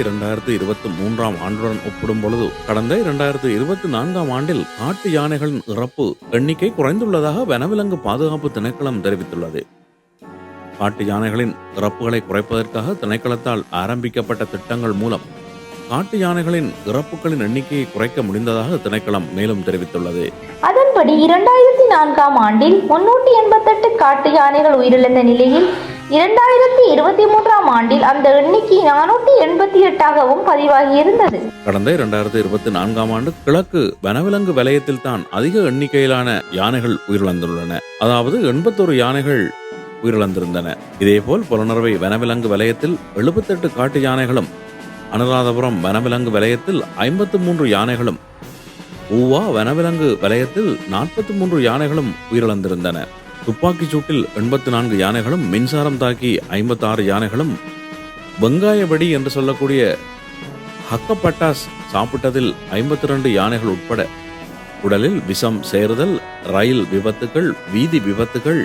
இரண்டாயிரத்து இருபத்தி மூன்றாம் ஆண்டுடன் ஒப்பிடும் பொழுது கடந்த இரண்டாயிரத்து இருபத்தி நான்காம் ஆண்டில் காட்டு யானைகளின் இறப்பு எண்ணிக்கை குறைந்துள்ளதாக வனவிலங்கு பாதுகாப்பு திணைக்களம் தெரிவித்துள்ளது. காட்டு யானைகளின் இறப்புகளை குறைப்பதற்காக திணைக்களத்தால் ஆரம்பிக்கப்பட்ட திட்டங்கள் மூலம் காட்டு யானைகளின் இறப்புகளின் எண்ணிக்கையை குறைக்க முடிந்ததாக திணைக்களம் மேலும் தெரிவித்துள்ளது. அதன்படி இரண்டாயிரத்தி நான்காம் ஆண்டில் முன்னூற்றி எண்பத்தெட்டு காட்டு யானைகள் உயிரிழந்த நிலையில் இரண்டாயிரத்தி இருபத்தி மூன்றாம் ஆண்டில் அந்த எண்ணிக்கை நானூற்றி எண்பத்தி எட்டாகவும் பதிவாகி இருந்தது கடந்த இரண்டாயிரத்தி இருபத்தி நான்காம் ஆண்டு கிழக்கு வனவிலங்கு வலயத்தில் தான் அதிக எண்ணிக்கையிலான யானைகள் உயிரிழந்துள்ளன. அதாவது எண்பத்தொரு யானைகள் உயிரிழந்திருந்தன. இதேபோல் புலனறுவை வனவிலங்கு வலயத்தில் எழுபத்தெட்டு காட்டு யானைகளும் அனுராதபுரம் வனவிலங்கு வலயத்தில் ஐம்பத்து மூன்று யானைகளும் ஊவா வனவிலங்கு வலயத்தில் நாற்பத்தி மூன்று யானைகளும் உயிரிழந்திருந்தன. துப்பாக்கிச் சூட்டில் எண்பத்தி நான்கு யானைகளும் மின்சாரம் தாக்கி ஐம்பத்தாறு யானைகளும் வெங்காய வெடி என்று சொல்லக்கூடிய ஹக்கப்பட்டாஸ் சாப்பிட்டதில் ஐம்பத்தி ரெண்டு யானைகள் உட்பட உடலில் விஷம் சேருதல் ரயில் விபத்துகள் வீதி விபத்துகள்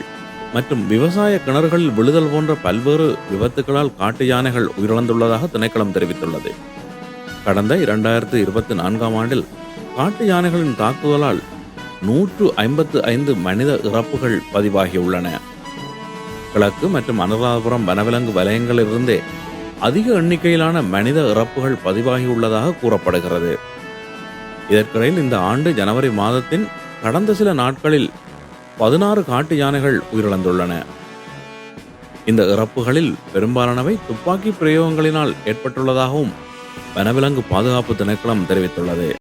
மற்றும் விவசாய கிணறுகளில் விழுதல் போன்ற பல்வேறு விபத்துகளால் காட்டு யானைகள் உயிரிழந்துள்ளதாக திணைக்களம் தெரிவித்துள்ளது. கடந்த இரண்டாயிரத்து இருபத்தி நான்காம் ஆண்டில் காட்டு யானைகளின் தாக்குதலால் நூற்று ஐம்பத்து ஐந்து மனித இறப்புகள் பதிவாகியுள்ளன. கிழக்கு மற்றும் அனுராதபுரம் வனவிலங்கு வலயங்களிலிருந்தே அதிக எண்ணிக்கையிலான மனித இறப்புகள் பதிவாகியுள்ளதாக கூறப்படுகிறது. இதற்கிடையில் இந்த ஆண்டு ஜனவரி மாதத்தின் கடந்த சில நாட்களில் பதினாறு காட்டு யானைகள் உயிரிழந்துள்ளன. இந்த இறப்புகளில் பெரும்பாலானவை துப்பாக்கி பிரயோகங்களினால் ஏற்பட்டுள்ளதாகவும் வனவிலங்கு பாதுகாப்பு திணைக்களம் தெரிவித்துள்ளது.